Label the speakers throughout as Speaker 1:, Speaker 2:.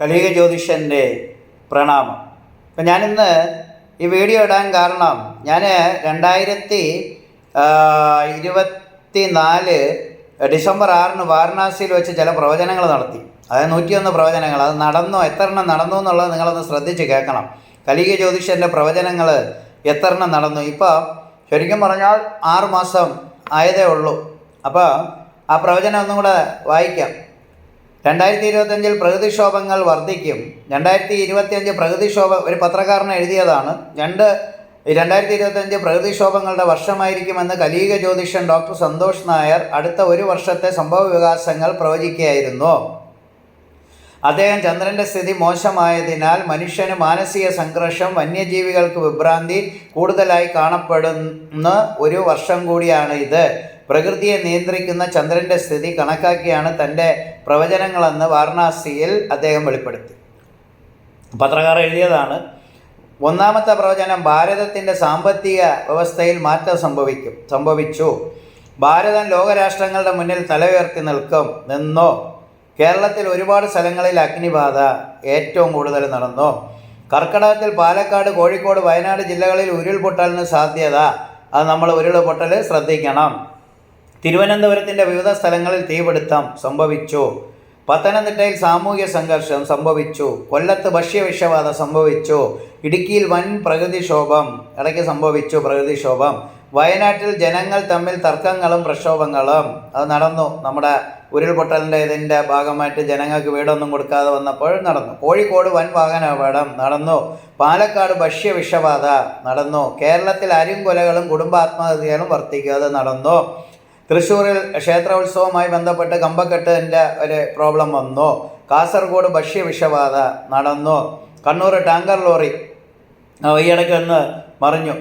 Speaker 1: കലിക ജ്യോതിഷന്റെ പ്രണാമം. അപ്പം ഞാനിന്ന് ഈ വീഡിയോ ഇടാൻ കാരണം ഞാൻ രണ്ടായിരത്തി ഇരുപത്തി നാല് ഡിസംബർ ആറിന് വാരണാസിയിൽ വെച്ച് ചില പ്രവചനങ്ങൾ നടത്തി. അതായത് നൂറ്റിയൊന്ന് പ്രവചനങ്ങൾ. അത് നടന്നോ എത്ര എണ്ണം നടന്നു എന്നുള്ളത് നിങ്ങളൊന്ന് ശ്രദ്ധിച്ച് കേൾക്കണം. കലിക ജ്യോതിഷന്റെ പ്രവചനങ്ങൾ എത്ര എണ്ണം നടന്നു? ഇപ്പോൾ ശരിക്കും പറഞ്ഞാൽ ആറ് മാസം ആയതേ ഉള്ളൂ. അപ്പോൾ ആ പ്രവചനം ഒന്നും കൂടെ വായിക്കാം. രണ്ടായിരത്തി ഇരുപത്തഞ്ചിൽ പ്രകൃതിക്ഷോഭങ്ങൾ വർദ്ധിക്കും. രണ്ടായിരത്തി ഇരുപത്തിയഞ്ച് പ്രകൃതിക്ഷോഭ ഒരു പത്രക്കാരൻ എഴുതിയതാണ്. രണ്ട് രണ്ടായിരത്തി ഇരുപത്തഞ്ച് പ്രകൃതിക്ഷോഭങ്ങളുടെ വർഷമായിരിക്കുമെന്ന് കലീക ജ്യോതിഷൻ ഡോക്ടർ സന്തോഷ് നായർ അടുത്ത ഒരു വർഷത്തെ സംഭവ വികാസങ്ങൾ പ്രവചിക്കുകയായിരുന്നു. അദ്ദേഹം ചന്ദ്രന്റെ സ്ഥിതി മോശമായതിനാൽ മനുഷ്യന് മാനസിക സംഘർഷം വന്യജീവികൾക്ക് വിഭ്രാന്തി കൂടുതലായി കാണപ്പെടുന്ന ഒരു വർഷം കൂടിയാണ് ഇത്. പ്രകൃതിയെ നിയന്ത്രിക്കുന്ന ചന്ദ്രന്റെ സ്ഥിതി കണക്കാക്കിയാണ് തന്റെ പ്രവചനങ്ങളെന്ന് വാരണാസിയിൽ അദ്ദേഹം വെളിപ്പെടുത്തി. പത്രക്കാർ എഴുതിയതാണ് ഒന്നാമത്തെ പ്രവചനം ഭാരതത്തിന്റെ സാമ്പത്തിക വ്യവസ്ഥയിൽ മാറ്റം സംഭവിക്കും സംഭവിച്ചു. ഭാരതം ലോകരാഷ്ട്രങ്ങളുടെ മുന്നിൽ തല ഉയർത്തി നിൽക്കും നിന്നോ. കേരളത്തിൽ ഒരുപാട് സ്ഥലങ്ങളിൽ അഗ്നിബാധ ഏറ്റവും കൂടുതൽ നടന്നു. കർക്കിടകത്തിൽ പാലക്കാട് കോഴിക്കോട് വയനാട് ജില്ലകളിൽ ഉരുൾപൊട്ടലിന് സാധ്യത. അത് നമ്മൾ ഉരുൾപൊട്ടൽ ശ്രദ്ധിക്കണം. തിരുവനന്തപുരത്തിന്റെ വിവിധ സ്ഥലങ്ങളിൽ തീപിടുത്തം സംഭവിച്ചു. പത്തനംതിട്ടയിൽ സാമൂഹ്യ സംഘർഷം സംഭവിച്ചു. കൊല്ലത്ത് ഭക്ഷ്യവിഷബാധ സംഭവിച്ചു. ഇടുക്കിയിൽ വൻ പ്രകൃതിക്ഷോഭം ഇടയ്ക്ക് സംഭവിച്ചു പ്രകൃതിക്ഷോഭം. വയനാട്ടിൽ ജനങ്ങൾ തമ്മിൽ തർക്കങ്ങളും പ്രക്ഷോഭങ്ങളും. അത് നടന്നു. നമ്മുടെ ഉരുൾപൊട്ടലിന്റെ ഇതിന്റെ ഭാഗമായിട്ട് ജനങ്ങൾക്ക് വീടൊന്നും കൊടുക്കാതെ വന്നപ്പോൾ നടന്നു. കോഴിക്കോട് വൻ വാഹന അപകടം നടന്നു. പാലക്കാട് ഭക്ഷ്യവിഷബാധ നടന്നു. കേരളത്തിൽ അരിങ്കൊലകളും കുടുംബാത്മഹത്യകളും വർദ്ധിക്കാതെ നടന്നു. തൃശ്ശൂരിൽ ക്ഷേത്രോത്സവവുമായി ബന്ധപ്പെട്ട് കമ്പക്കെട്ടിന്റെ ഒരു പ്രോബ്ലം വന്നു. കാസർഗോഡ് ഭക്ഷ്യ വിഷബാധ നടന്നു. കണ്ണൂർ ടാങ്കർ ലോറി ഈയിടയ്ക്ക് ഒന്ന് മറിഞ്ഞു.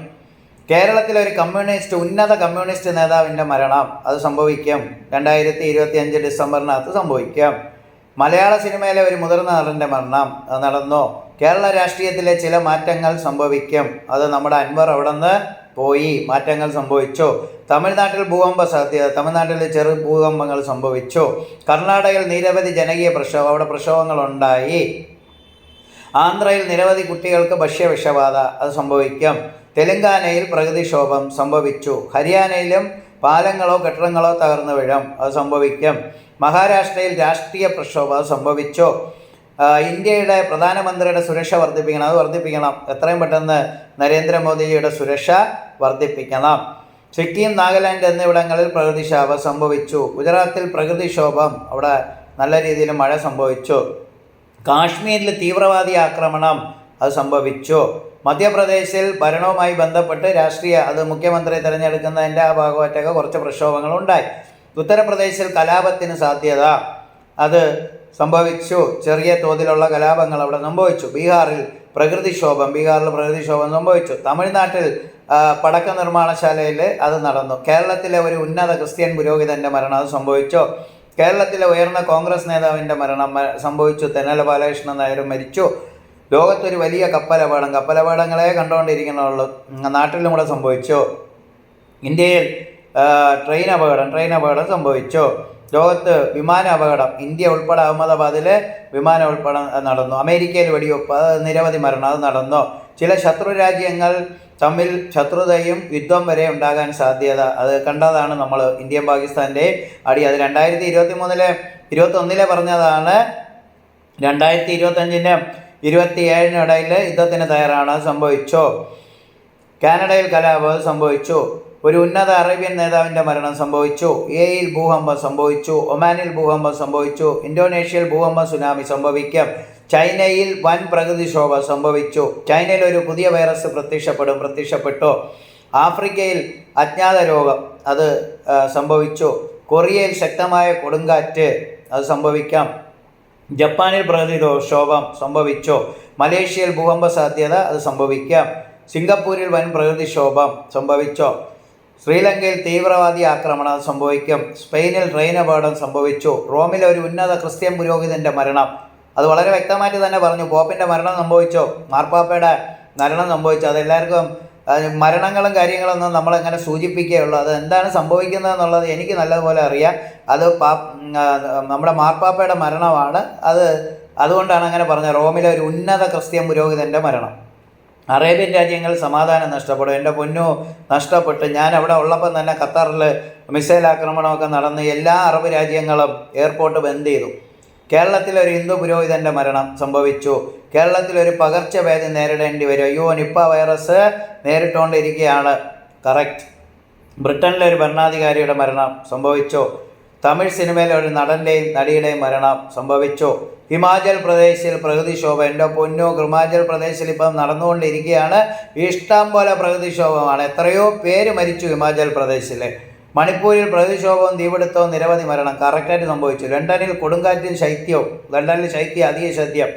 Speaker 1: കേരളത്തിലെ ഒരു കമ്മ്യൂണിസ്റ്റ് ഉന്നത കമ്മ്യൂണിസ്റ്റ് നേതാവിന്റെ മരണം. അത് സംഭവിക്കും. രണ്ടായിരത്തി ഇരുപത്തി അഞ്ച് ഡിസംബറിനകത്ത് സംഭവിക്കും. മലയാള സിനിമയിലെ ഒരു മുതിർന്ന നടന്റെ മരണം അത് നടന്നു. കേരള രാഷ്ട്രീയത്തിലെ ചില മാറ്റങ്ങൾ സംഭവിക്കും. അത് നമ്മുടെ അൻവർ അവിടെ നിന്ന് പോയി മാറ്റങ്ങൾ സംഭവിച്ചോ? തമിഴ്നാട്ടിൽ ഭൂകമ്പ സാധ്യത തമിഴ്നാട്ടിൽ ചെറു ഭൂകമ്പങ്ങൾ സംഭവിച്ചോ? കർണാടകയിൽ നിരവധി ജനകീയ പ്രക്ഷോഭം അവിടെ പ്രക്ഷോഭങ്ങൾ ഉണ്ടായി ആന്ധ്രയിൽ നിരവധി കുട്ടികൾക്ക് ഭക്ഷ്യവിഷബാധ അത് സംഭവിക്കും. തെലങ്കാനയിൽ പ്രകൃതിക്ഷോഭം സംഭവിച്ചു. ഹരിയാനയിലും പാലങ്ങളോ കെട്ടിടങ്ങളോ തകർന്നു വീഴും അത് സംഭവിക്കും. മഹാരാഷ്ട്രയിൽ രാഷ്ട്രീയ പ്രക്ഷോഭം സംഭവിച്ചു? ഇന്ത്യയുടെ പ്രധാനമന്ത്രിയുടെ സുരക്ഷ വർദ്ധിപ്പിക്കണം. അത് വർദ്ധിപ്പിക്കണം. എത്രയും പെട്ടെന്ന് നരേന്ദ്രമോദിജിയുടെ സുരക്ഷ വർദ്ധിപ്പിക്കണം. സിക്കിം നാഗാലാൻഡ് എന്നിവിടങ്ങളിൽ പ്രകൃതിക്ഷോഭം സംഭവിച്ചു. ഗുജറാത്തിൽ പ്രകൃതിക്ഷോഭം. അവിടെ നല്ല രീതിയിൽ മഴ സംഭവിച്ചു. കാശ്മീരിൽ തീവ്രവാദി ആക്രമണം അത് സംഭവിച്ചു. മധ്യപ്രദേശിൽ ഭരണവുമായി ബന്ധപ്പെട്ട് രാഷ്ട്രീയ അത് മുഖ്യമന്ത്രി തിരഞ്ഞെടുക്കുന്നതിന്റെ ആ ഭാഗമായിട്ടൊക്കെ കുറച്ച് പ്രക്ഷോഭങ്ങളുണ്ടായി. ഉത്തർപ്രദേശിൽ കലാപത്തിന് സാധ്യത. അത് സംഭവിച്ചു. ചെറിയ തോതിലുള്ള കലാപങ്ങൾ അവിടെ സംഭവിച്ചു. ബീഹാറിൽ പ്രകൃതിക്ഷോഭം ബീഹാറിൽ പ്രകൃതിക്ഷോഭം സംഭവിച്ചു. തമിഴ്നാട്ടിൽ പടക്ക നിർമ്മാണശാലയിൽ അത് നടന്നു. കേരളത്തിലെ ഒരു ഉന്നത ക്രിസ്ത്യൻ പുരോഹിതന്റെ മരണം അത് സംഭവിച്ചു. കേരളത്തിലെ ഉയർന്ന കോൺഗ്രസ് നേതാവിന്റെ മരണം സംഭവിച്ചു. തെന്നല ബാലകൃഷ്ണൻ നായർ മരിച്ചു. ലോകത്തൊരു വലിയ കപ്പലപകടം കപ്പലപകടങ്ങളെ കണ്ടുകൊണ്ടിരിക്കണുള്ളൂ ഉം, നാട്ടിലും കൂടെ സംഭവിച്ചു. ഇന്ത്യയിൽ ട്രെയിൻ അപകടം ട്രെയിൻ അപകടം സംഭവിച്ചു. ലോകത്ത് വിമാന അപകടം ഇന്ത്യ ഉൾപ്പെടെ അഹമ്മദാബാദിൽ വിമാന ഉൾപ്പെടെ നടന്നു. അമേരിക്കയിൽ വെടിവെപ്പ് അത് നിരവധി മരണം അത് നടന്നു. ചില ശത്രു രാജ്യങ്ങൾ തമ്മിൽ ശത്രുതയും യുദ്ധം വരെ ഉണ്ടാകാൻ സാധ്യത അത് കണ്ടതാണ് നമ്മൾ ഇന്ത്യയും പാകിസ്ഥാന്റെ അടി. അത് രണ്ടായിരത്തി ഇരുപത്തി മൂന്നിലെ ഇരുപത്തൊന്നിലെ പറഞ്ഞതാണ് രണ്ടായിരത്തി ഇരുപത്തഞ്ചിന് ഇരുപത്തി ഏഴിന് ഇടയിൽ യുദ്ധത്തിന് തയ്യാറാണ് സംഭവിച്ചു. കാനഡയിൽ കലാപം സംഭവിച്ചു. ഒരു ഉന്നത അറേബ്യൻ നേതാവിന്റെ മരണം സംഭവിച്ചു എയിൽ ഭൂകമ്പം സംഭവിച്ചു ഒമാനിൽ ഭൂകമ്പം സംഭവിച്ചു ഇന്തോനേഷ്യയിൽ ഭൂകമ്പ സുനാമി സംഭവിക്കും ചൈനയിൽ വൻ പ്രകൃതിക്ഷോഭം സംഭവിച്ചു ചൈനയിൽ ഒരു പുതിയ വൈറസ് പ്രത്യക്ഷപ്പെടും പ്രത്യക്ഷപ്പെട്ടു. ആഫ്രിക്കയിൽ അജ്ഞാത രോഗം അത് സംഭവിച്ചു. കൊറിയയിൽ ശക്തമായ കൊടുങ്കാറ്റ് അത് സംഭവിക്കാം. ജപ്പാനിൽ പ്രകൃതിക്ഷോഭം സംഭവിച്ചു. മലേഷ്യയിൽ ഭൂകമ്പ സാധ്യത അത് സംഭവിക്കാം. സിംഗപ്പൂരിൽ വൻ പ്രകൃതിക്ഷോഭം സംഭവിച്ചു. ശ്രീലങ്കയിൽ തീവ്രവാദി ആക്രമണം സംഭവിക്കും. സ്പെയിനിൽ ട്രെയിൻ അപകടം സംഭവിച്ചു. റോമിലെ ഒരു ഉന്നത ക്രിസ്ത്യൻ പുരോഹിതന്റെ മരണം. അത് വളരെ വ്യക്തമായിട്ട് തന്നെ പറഞ്ഞു. പോപ്പിന്റെ മരണം സംഭവിച്ചോ. മാർപ്പാപ്പയുടെ മരണം സംഭവിച്ചു. അതെല്ലാവർക്കും അത് മരണങ്ങളും കാര്യങ്ങളൊന്നും നമ്മളെങ്ങനെ സൂചിപ്പിക്കുകയുള്ളൂ. അത് എന്താണ് സംഭവിക്കുന്നത് എന്നുള്ളത് എനിക്ക് നല്ലതുപോലെ അറിയാം. അത് പാ നമ്മുടെ മാർപ്പാപ്പയുടെ മരണമാണ്. അത് അതുകൊണ്ടാണ് അങ്ങനെ പറഞ്ഞത്. റോമിലെ ഒരു ഉന്നത ക്രിസ്ത്യൻ പുരോഹിതന്റെ മരണം. അറേബ്യൻ രാജ്യങ്ങൾ സമാധാനം നഷ്ടപ്പെടും. എന്റെ പൊന്നു നഷ്ടപ്പെട്ട് ഞാൻ അവിടെ ഉള്ളപ്പം തന്നെ ഖത്തറിൽ മിസൈൽ ആക്രമണമൊക്കെ നടന്ന് എല്ലാ അറബ് രാജ്യങ്ങളും എയർപോർട്ട് ബന്ദ് ചെയ്തു. കേരളത്തിൽ ഒരു ഹിന്ദു പുരോഹിതന്റെ മരണം സംഭവിച്ചു. കേരളത്തിൽ ഒരു പകർച്ചവ്യാധി നേരിടേണ്ടി വരും. അയ്യോ നിപ്പ വൈറസ് നേരിട്ടുകൊണ്ടിരിക്കുകയാണ് കറക്റ്റ് ബ്രിട്ടനിലെ ഒരു ഭരണാധികാരിയുടെ മരണം സംഭവിച്ചു. തമിഴ് സിനിമയിലെ ഒരു നടന്റെയും നടിയുടെയും മരണം സംഭവിച്ചു. ഹിമാചൽ പ്രദേശിൽ പ്രകൃതിക്ഷോഭം എന്റെ പൊന്നു ഹിമാചൽ പ്രദേശിൽ ഇപ്പം നടന്നുകൊണ്ടിരിക്കുകയാണ്. ഇഷ്ടം പോലെ പ്രകൃതിക്ഷോഭമാണ് എത്രയോ പേര് മരിച്ചു ഹിമാചൽ പ്രദേശിൽ മണിപ്പൂരിൽ പ്രകൃതിക്ഷോഭവും തീപിടുത്തവും നിരവധി മരണം കറക്റ്റായിട്ട് സംഭവിച്ചു. ലണ്ടനിൽ കൊടുങ്കാറ്റിൽ ശൈത്യവും ലണ്ടനിൽ ശൈത്യം അധിക ശൈത്യം.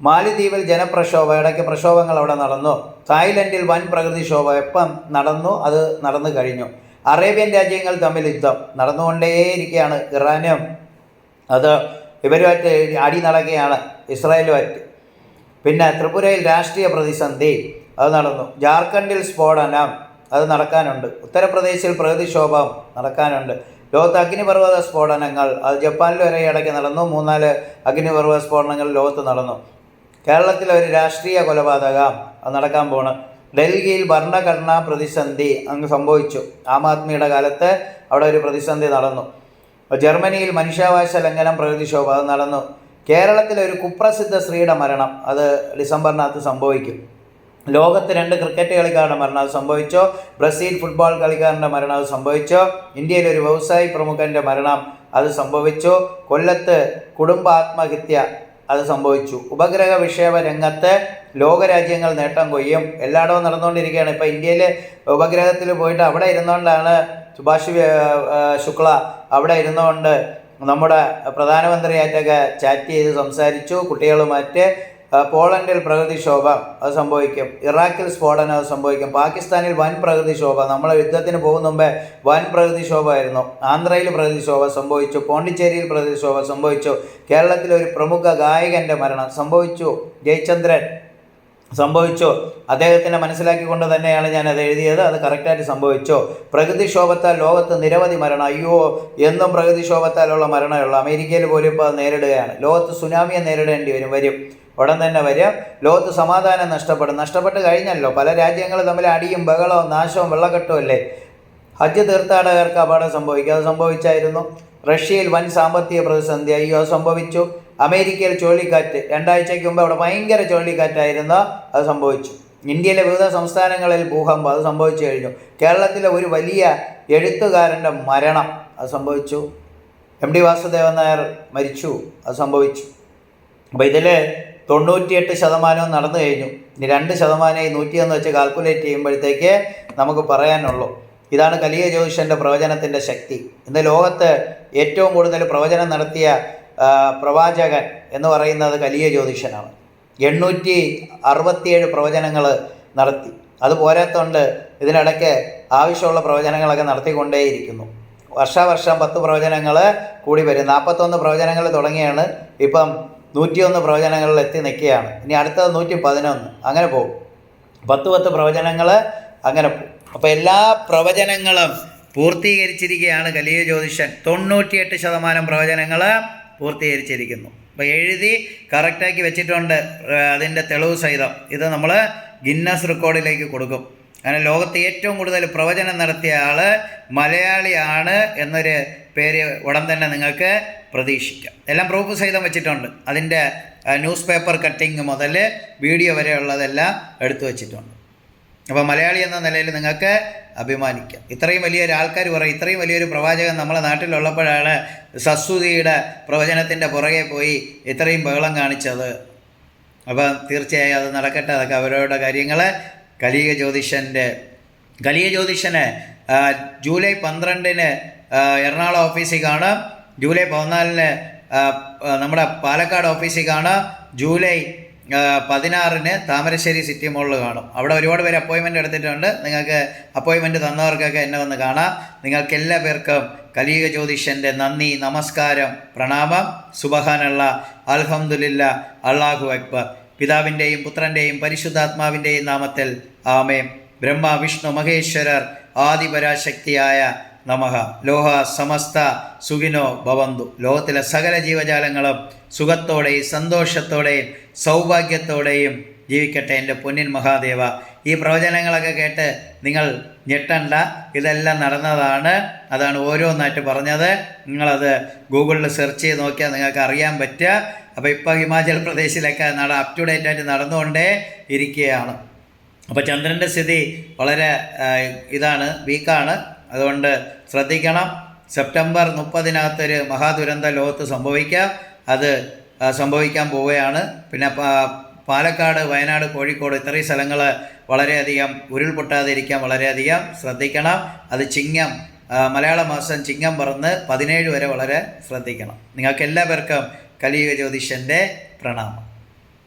Speaker 1: മാലിദ്വീപിൽ ജനപ്രക്ഷോഭം ഇടയ്ക്ക് പ്രക്ഷോഭങ്ങൾ അവിടെ നടന്നു. തായ്ലൻഡിൽ വൻ പ്രകൃതിക്ഷോഭം എപ്പം നടന്നു? അത് നടന്നു കഴിഞ്ഞു. അറേബ്യൻ രാജ്യങ്ങൾ തമ്മിൽ യുദ്ധം നടന്നുകൊണ്ടേയിരിക്കുകയാണ് ഇറാനും. അത് ഇവരുമായിട്ട് അടി നടക്കുകയാണ് ഇസ്രായേലുമായിട്ട്. പിന്നെ ത്രിപുരയിൽ രാഷ്ട്രീയ പ്രതിസന്ധി അത് നടന്നു. ജാർഖണ്ഡിൽ സ്ഫോടനം അത് നടക്കാനുണ്ട്. ഉത്തർപ്രദേശിൽ പ്രകൃതിക്ഷോഭം നടക്കാനുണ്ട്. ലോകത്ത് അഗ്നിപർവത സ്ഫോടനങ്ങൾ അത് ജപ്പാനിൽ വരെ ഇടയ്ക്ക് നടന്നു. മൂന്നാൽ അഗ്നിപർവത സ്ഫോടനങ്ങൾ ലോകത്ത് നടന്നു. കേരളത്തിലെ ഒരു രാഷ്ട്രീയ കൊലപാതകം അത് നടക്കാൻ പോണ്. ഡൽഹിയിൽ ഭരണഘടനാ പ്രതിസന്ധി അങ്ങ് സംഭവിച്ചു. ആം ആദ്മിയുടെ കാലത്ത് അവിടെ ഒരു പ്രതിസന്ധി നടന്നു. ജർമ്മനിയിൽ മനുഷ്യാവകാശ ലംഘനം പ്രകൃതിക്ഷോഭം അത് നടന്നു. കേരളത്തിലെ ഒരു കുപ്രസിദ്ധ സ്ത്രീയുടെ മരണം അത് ഡിസംബറിനകത്ത് സംഭവിക്കും. ലോകത്ത് രണ്ട് ക്രിക്കറ്റ് കളിക്കാരുടെ മരണം അത് സംഭവിച്ചോ? ബ്രസീൽ ഫുട്ബോൾ കളിക്കാരന്റെ മരണം അത് സംഭവിച്ചോ? ഇന്ത്യയിലെ ഒരു വ്യവസായി പ്രമുഖന്റെ മരണം അത് സംഭവിച്ചു? കൊല്ലത്ത് കുടുംബ ആത്മഹത്യ അത് സംഭവിച്ചു. ഉപഗ്രഹ വിക്ഷേപ രംഗത്ത് ലോകരാജ്യങ്ങൾ നേട്ടം കൊയ്യും. എല്ലായിടവും നടന്നുകൊണ്ടിരിക്കുകയാണ്. ഇപ്പോൾ ഇന്ത്യയിൽ ഉപഗ്രഹത്തിൽ പോയിട്ട് അവിടെ ഇരുന്നുകൊണ്ടാണ് സുഭാഷ് ശുക്ല അവിടെ ഇരുന്നുകൊണ്ട് നമ്മുടെ പ്രധാനമന്ത്രിയായിട്ടൊക്കെ ചാറ്റ് ചെയ്ത് സംസാരിച്ചു. കുട്ടികളുമായിട്ട് പോളണ്ടിൽ പ്രകൃതിക്ഷോഭം അത് സംഭവിക്കും. ഇറാഖിൽ സ്ഫോടനം അത് സംഭവിക്കും. പാകിസ്ഥാനിൽ വൻ പ്രകൃതിക്ഷോഭം നമ്മൾ യുദ്ധത്തിന് പോകുന്ന മുമ്പേ വൻ പ്രകൃതിക്ഷോഭമായിരുന്നു ആന്ധ്രയിൽ പ്രകൃതിക്ഷോഭം സംഭവിച്ചു. പോണ്ടിച്ചേരിയിൽ പ്രകൃതിക്ഷോഭം സംഭവിച്ചു. കേരളത്തിലെ ഒരു പ്രമുഖ ഗായകന്റെ മരണം സംഭവിച്ചു. ജയചന്ദ്രൻ സംഭവിച്ചു. അദ്ദേഹത്തിനെ മനസ്സിലാക്കിക്കൊണ്ട് തന്നെയാണ് ഞാൻ അത് എഴുതിയത്. അത് കറക്റ്റായിട്ട് സംഭവിച്ചു. പ്രകൃതിക്ഷോഭത്താൽ ലോകത്ത് നിരവധി മരണം. അയ്യോ എന്നും പ്രകൃതിക്ഷോഭത്താലുള്ള മരണമുള്ളൂ അമേരിക്കയിൽ പോലും ഇപ്പോൾ നേരിടുകയാണ്. ലോകത്ത് സുനാമിയെ നേരിടേണ്ടി വരും വരും. ഉടൻ തന്നെ വരിക. ലോകത്ത് സമാധാനം നഷ്ടപ്പെടും. നഷ്ടപ്പെട്ട് കഴിഞ്ഞല്ലോ. പല രാജ്യങ്ങൾ തമ്മിൽ അടിയും ബഹളവും നാശവും വെള്ളക്കെട്ടും അല്ലേ? ഹജ്ജ് തീർത്ഥാടകർക്ക് അപകടം സംഭവിക്കും. അത് സംഭവിച്ചായിരുന്നു. റഷ്യയിൽ വൻ സാമ്പത്തിക പ്രതിസന്ധി അയ്യോ സംഭവിച്ചു. അമേരിക്കയിൽ ചുഴലിക്കാറ്റ്. രണ്ടാഴ്ചയ്ക്ക് മുമ്പ് അവിടെ ഭയങ്കര ചുഴലിക്കാറ്റായിരുന്നു. അത് സംഭവിച്ചു. ഇന്ത്യയിലെ വിവിധ സംസ്ഥാനങ്ങളിൽ ഭൂകമ്പം. അത് സംഭവിച്ചു കഴിഞ്ഞു. കേരളത്തിലെ ഒരു വലിയ എഴുത്തുകാരന്റെ മരണം. അത് സംഭവിച്ചു. എം ഡി വാസുദേവൻ നായർ മരിച്ചു. അത് സംഭവിച്ചു. അപ്പോൾ ഇതിൽ തൊണ്ണൂറ്റിയെട്ട് ശതമാനവും നടന്നു കഴിഞ്ഞു. ഇനി രണ്ട് ശതമാനം ഈ നൂറ്റിയൊന്ന് വെച്ച് കാൽക്കുലേറ്റ് ചെയ്യുമ്പോഴത്തേക്ക് നമുക്ക് പറയാനുള്ളൂ. ഇതാണ് കലിയ ജ്യോതിഷന്റെ പ്രവചനത്തിന്റെ ശക്തി. ഇന്ന് ലോകത്ത് ഏറ്റവും കൂടുതൽ പ്രവചനം നടത്തിയ പ്രവാചകൻ എന്ന് പറയുന്നത് കലിയ ജ്യോതിഷനാണ്. എണ്ണൂറ്റി അറുപത്തിയേഴ് പ്രവചനങ്ങൾ നടത്തി. അത് പോരാത്തോണ്ട് ഇതിനിടയ്ക്ക് ആവശ്യമുള്ള പ്രവചനങ്ങളൊക്കെ നടത്തിക്കൊണ്ടേയിരിക്കുന്നു. വർഷാവർഷം പത്ത് പ്രവചനങ്ങൾ കൂടി വരും. നാൽപ്പത്തൊന്ന് പ്രവചനങ്ങൾ തുടങ്ങിയാണ് ഇപ്പം നൂറ്റിയൊന്ന് പ്രവചനങ്ങളിൽ എത്തി നിൽക്കുകയാണ്. ഇനി അടുത്തത് നൂറ്റി പതിനൊന്ന് അങ്ങനെ പോകും. പത്ത് പത്ത് പ്രവചനങ്ങൾ അങ്ങനെ പോകും. അപ്പോൾ എല്ലാ പ്രവചനങ്ങളും പൂർത്തീകരിച്ചിരിക്കുകയാണ് കലിയ ജ്യോതിഷൻ. തൊണ്ണൂറ്റിയെട്ട് ശതമാനം പ്രവചനങ്ങൾ പൂർത്തീകരിച്ചിരിക്കുന്നു. അപ്പോൾ എഴുതി കറക്റ്റാക്കി വെച്ചിട്ടുണ്ട് അതിന്റെ തെളിവ് സഹിതം. ഇത് നമ്മൾ ഗിന്നസ് റെക്കോർഡിലേക്ക് കൊടുക്കും. അങ്ങനെ ലോകത്ത് ഏറ്റവും കൂടുതൽ പ്രവചനം നടത്തിയ ആൾ മലയാളിയാണ് എന്നൊരു പേര് ഉടൻ തന്നെ നിങ്ങൾക്ക് പ്രതീക്ഷിക്കാം. എല്ലാം പ്രൂഫ് സഹിതം വെച്ചിട്ടുണ്ട്. അതിന്റെ ന്യൂസ് പേപ്പർ കട്ടിങ് മുതൽ വീഡിയോ വരെയുള്ളതെല്ലാം എടുത്തു വെച്ചിട്ടുണ്ട്. അപ്പോൾ മലയാളി എന്ന നിലയിൽ നിങ്ങൾക്ക് അഭിമാനിക്കാം. ഇത്രയും വലിയൊരു ആൾക്കാർ പറയും ഇത്രയും വലിയൊരു പ്രവാചകൻ നമ്മളെ നാട്ടിലുള്ളപ്പോഴാണ് സസ്തുതിയുടെ പ്രവചനത്തിന്റെ പുറകെ പോയി ഇത്രയും ബഹളം കാണിച്ചത്. അപ്പം തീർച്ചയായും അത് നടക്കട്ടെ. അതൊക്കെ അവരവരുടെ കാര്യങ്ങൾ. കലിക ജ്യോതിഷന്റെ കലിക ജ്യോതിഷന് ജൂലൈ പന്ത്രണ്ടിന് എറണാകുളം ഓഫീസിൽ കാണാം ജൂലൈ പതിനാലിന് നമ്മുടെ പാലക്കാട് ഓഫീസിൽ കാണാം ജൂലൈ പതിനാറിന് താമരശ്ശേരി സിറ്റി മോളിൽ കാണും. അവിടെ ഒരുപാട് പേര് അപ്പോയിൻമെന്റ് എടുത്തിട്ടുണ്ട്. നിങ്ങൾക്ക് അപ്പോയിൻമെന്റ് തന്നവർക്കൊക്കെ എന്നെ വന്ന് കാണാം. നിങ്ങൾക്ക് എല്ലാ പേർക്കും കലീക ജ്യോതിഷന്റെ നന്ദി നമസ്കാരം പ്രണാമം. സുബഹാനുള്ള അൽഹമുല്ല അള്ളാഹു അക്ബർ. പിതാവിന്റെയും പുത്രന്റെയും പരിശുദ്ധാത്മാവിന്റെയും നാമത്തിൽ ആമേം ബ്രഹ്മ വിഷ്ണു മഹേശ്വരർ ആദിപരാശക്തിയായ നമഃ. ലോഹ സമസ്ത സുഖിനോ ഭവന്തു. ലോകത്തിലെ സകല ജീവജാലങ്ങളും സുഖത്തോടെയും സന്തോഷത്തോടെയും സൗഭാഗ്യത്തോടെയും ജീവിക്കട്ടെ എന്റെ പൊന്നിൻ മഹാദേവ. ഈ പ്രവചനങ്ങളൊക്കെ കേട്ട് നിങ്ങൾ ഞെട്ടണ്ട. ഇതെല്ലാം നടന്നതാണ്. അതാണ് ഓരോന്നായിട്ട് പറഞ്ഞത്. നിങ്ങളത് ഗൂഗിളിൽ സെർച്ച് ചെയ്ത് നോക്കിയാൽ നിങ്ങൾക്ക് അറിയാൻ പറ്റുക. അപ്പോൾ ഇപ്പോൾ ഹിമാചൽ പ്രദേശിലൊക്കെ നട അപ് ടു ഡേറ്റ് ആയിട്ട് നടന്നുകൊണ്ടേ ഇരിക്കുകയാണ്. അപ്പോൾ ചന്ദ്രന്റെ സ്ഥിതി വളരെ ഇതാണ് വീക്കാണ് അതുകൊണ്ട് ശ്രദ്ധിക്കണം. സെപ്റ്റംബർ മുപ്പതിനകത്തൊരു മഹാദുരന്ത ലോകത്ത് സംഭവിക്കാം. അത് സംഭവിക്കാൻ പോവുകയാണ്. പിന്നെ പാലക്കാട് വയനാട് കോഴിക്കോട് ഇത്രയും സ്ഥലങ്ങൾ വളരെയധികം ഉരുൾപൊട്ടാതിരിക്കാൻ വളരെയധികം ശ്രദ്ധിക്കണം. അത് ചിങ്ങം മലയാള മാസം ചിങ്ങം പറന്ന് പതിനേഴ് വരെ വളരെ ശ്രദ്ധിക്കണം. നിങ്ങൾക്ക് എല്ലാവർക്കും കലിയുഗ ജ്യോതിഷന്റെ പ്രണാമം.